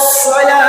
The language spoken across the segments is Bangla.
الصلاة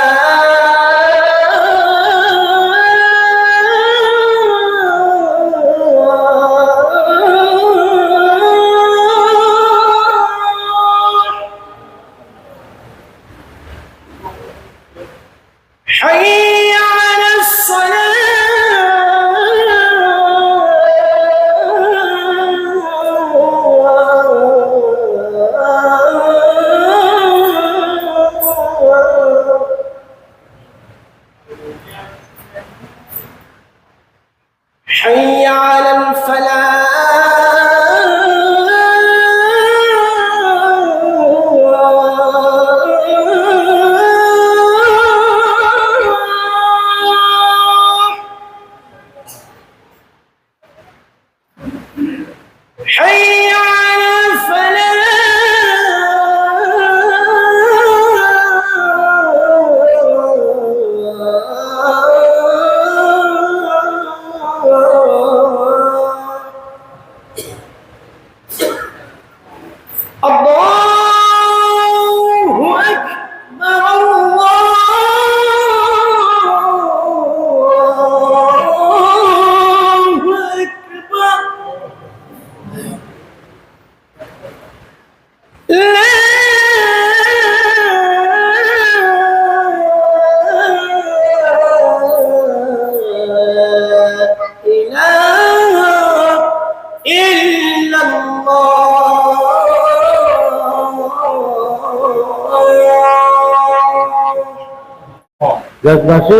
দেশবাসী,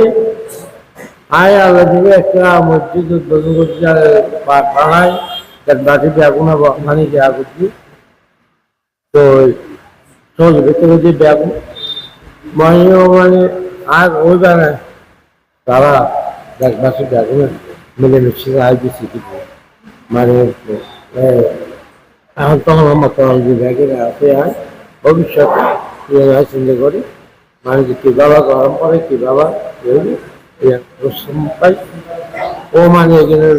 আয় আল্লাহ দিবে একটা মসজিদ উদ্বোধন করছি আর বানাই দেশবাসী বেগুন মানে দেওয়া করছি। তো সহজ ভেতরে যে বেগুন মানে মানে আর ওই বানায় তারা দেশবাসী বেগুনের মিলেমিশে আয় দিচ্ছি কিন্তু মানে এখন তখন আমার তখন যে ব্যাগের আছে, আর ভবিষ্যতে চিন্তা করি মানে যে কীভাবে গরম পড়ে কীভাবে পরিশ্রম পাই। ও মানে এখানে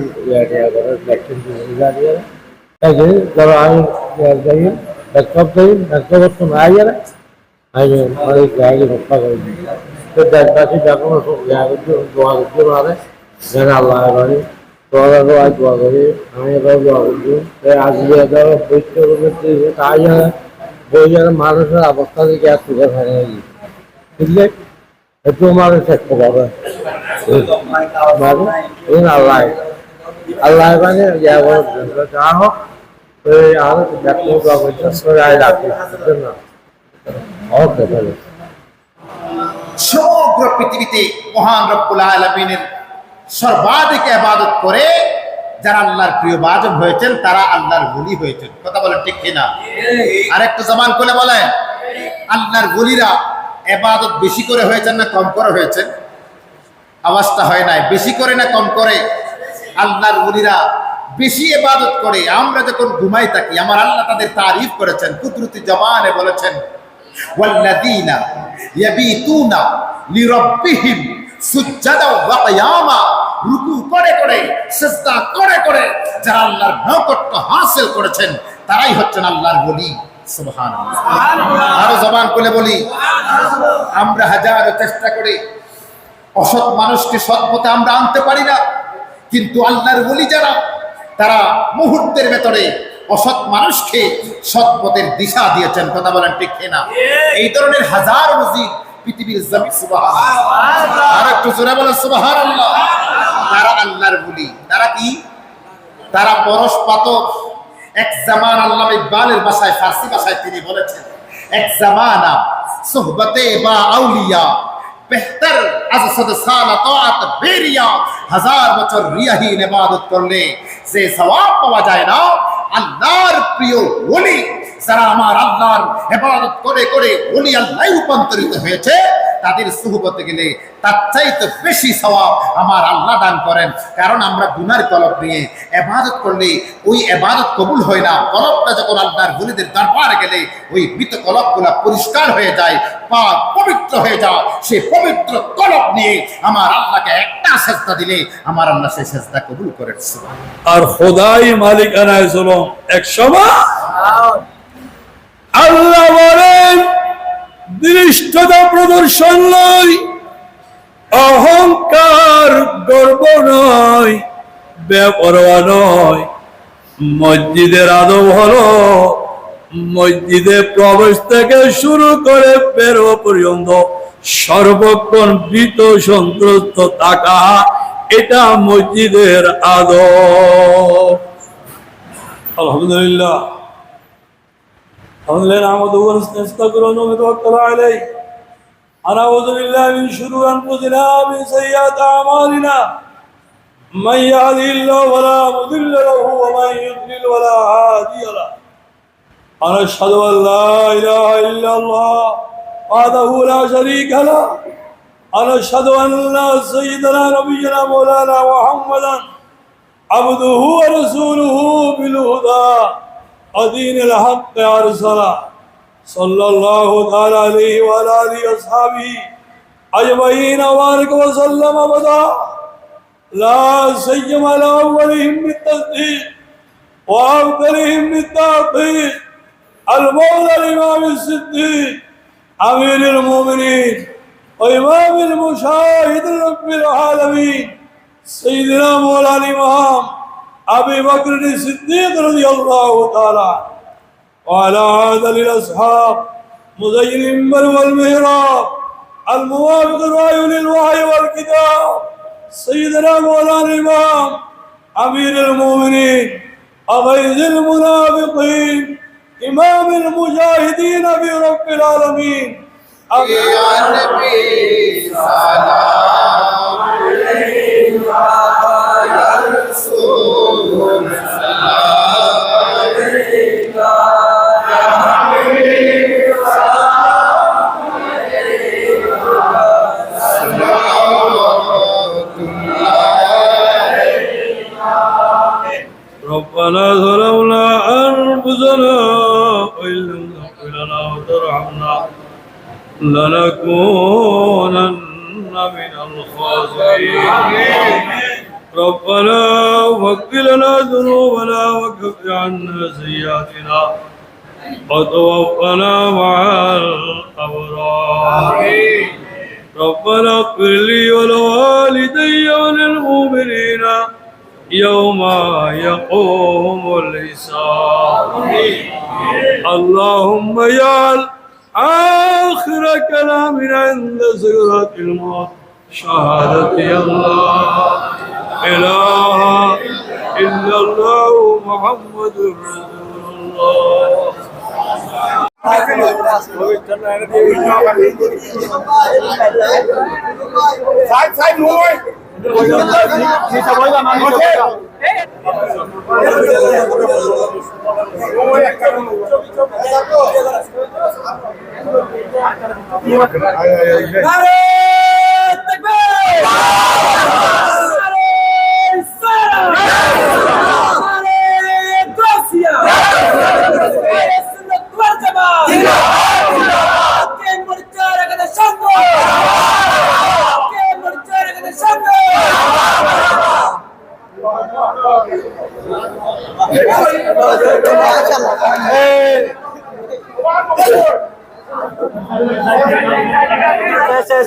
তাই ধরো আমি ব্যাকআপ যাই ব্যাকআপ তো না গেলে আমি অনেক জায়গায় রক্ষা করে দিই। তো দেশবাসী যখন দোয়া করতে পারে যেন আল্লাহ বাড়ি তোরা দোয়া দোয়া করি। আমি এবার দোয়া করছি আজ বৈশ্য করতে তাই বই মানুষের অবস্থা থেকে আর তুলে ফেলে না ওকে তাহলে। সমগ্র পৃথিবীতে মহান রব্বুল আলমিনের সর্বাধিক আবাদত করে যারা আল্লাহর প্রিয় বাজব হয়েছেন তারা আল্লাহর গুলি হয়েছেন। কথা বলেন ঠিক কিনা? আরেকটু জবান করে বলেন আল্লাহর বলিরা এবাদত বেশি করে হয়েছেন না কম করে হয়েছেন? আওয়াজটা হয় নাই। বেশি করে না কম করে? আল্লাহর ওলিরা বেশি এবাদত করে। আমরা যখন ঘুমাই থাকি, আমার আল্লাহ তাদের তারিফ করেছেন। কুদরতি জবানে বলেছেন, ওয়াল্লাযীনা ইয়াবিতুনা লিরাব্বিহিম সুজ্জাদা ওয়া কিয়ামা। রুকু করে করে, সিজদা করে করে, যারা আল্লাহর নৈকট্য হাসিল করেছেন, তারাই হচ্ছেন আল্লাহর ওলি। আরও জবান খুলে বলি আমরা হাজারো চেষ্টা করি অসৎ মানুষকে সৎ পথে আমরা আনতে পারি না কিন্তু আল্লাহর বলি যারা তারা মুহূর্তের ভেতরে অসৎ মানুষকে সৎ পথের দিশা দিয়েছেন কথা বলেন ঠিক না এই ধরনের হাজার মসজিদ পৃথিবীর জমি সুবহানাল্লাহ। আর একটু জোরে বলেন সুবহানাল্লাহ। তারা আল্লাহর বলি তারা কি? তারা পরশ পাতক এক জামান আল্লাহ ইকবালের ভাষায় ফার্সি ভাষায় তিনি বলেছেন, এক জামানা সোহবতে বা আউলিয়া, বেহতর আজ সদ সালা তাআত বেরিয়া, হাজার বছর রিয়াহীন ইবাদত করলে যে সওয়াব পাওয়া যায় না, আল্লাহর প্রিয় ওলি, যারা আমার আল্লাহর ইবাদত করে করে ওলি আল্লাহ রূপান্তরিত হয়েছে তাদের সুহবতে গেলে তার চাইতে বেশি সওয়াব আমার আল্লাহ দান করেন। কারণ আমরা গুনার কলব নিয়ে এবাদত করলে ওই এবাদত কবুল হয় না। কলবটা যখন আল্লাহর বলিদের দরবারে গেলে ওই মৃত কলবগুলা পরিষ্কার হয়ে যায় পা পবিত্র হয়ে যায়। সেই পবিত্র কলব নিয়ে আমার আল্লাহকে একটা সেজদা দিলে আমার আল্লাহ সেই সেজদা কবুল করেন। আর খোদাই মালিক আনায় এক সময়? আল্লাহ বলেন দৃষ্টতা প্রদর্শন নয়, অহংকার গর্ব নয় বেপরোয়া নয়। মসজিদের আদব হলো, মসজিদে প্রবেশ থেকে শুরু করে বেরো পর্যন্ত সর্বক্ষণ ভীত সন্ত্রস্ত থাকা, এটা মসজিদের আদব। আলহামদুলিল্লাহ। الحمد لله نعمده ونستغفره ونتوكل عليه ونعوذ بالله من شرور انفسنا ومن سيئات اعمالنا من يهده الله فلا مضل له ومن يضلل ولا هادي له ونشهد ان لا اله الا الله وحده لا شريك له ونشهد ان سيدنا نبينا مولانا محمدا عبده ورسوله بالهدى ودين الحق أرسلا صلى الله تعالى عليه وعلى آله وأصحابه أجمعين وبارك وسلم أبدا. لا سيما لأولهم بالتصديق وأفضلهم بالتعقيد المولى الإمام الصديق أمير المؤمنين وإمام المشاهد رب العالمين سيدنا مولانا الإمام أبي بكر الصديق رضي الله تعالى وعلى هذا للأصحاب مزين المنبر والمهراب الموافق الرأي للوحي والكتاب سيدنا مولانا الإمام أمير المؤمنين أغيظ المنافقين إمام المجاهدين برب العالمين. ربنا ظلمنا أنفسنا وإن لم تغفر لنا وترحمنا لنكونن من الخاسرين. ربنا واغفر لنا ذنوبنا وكفر عنا سيئاتنا وتوفنا مع الأبرار. ربنا اغفر لي ولوالدي وللمؤمنين يوم يقوم الحساب. اللهم اجعل آخر كلامنا عند سكرة الموت شهادة يا الله. إله إلا الله محمد رسول الله. নারে তাকবীর নারে সালাম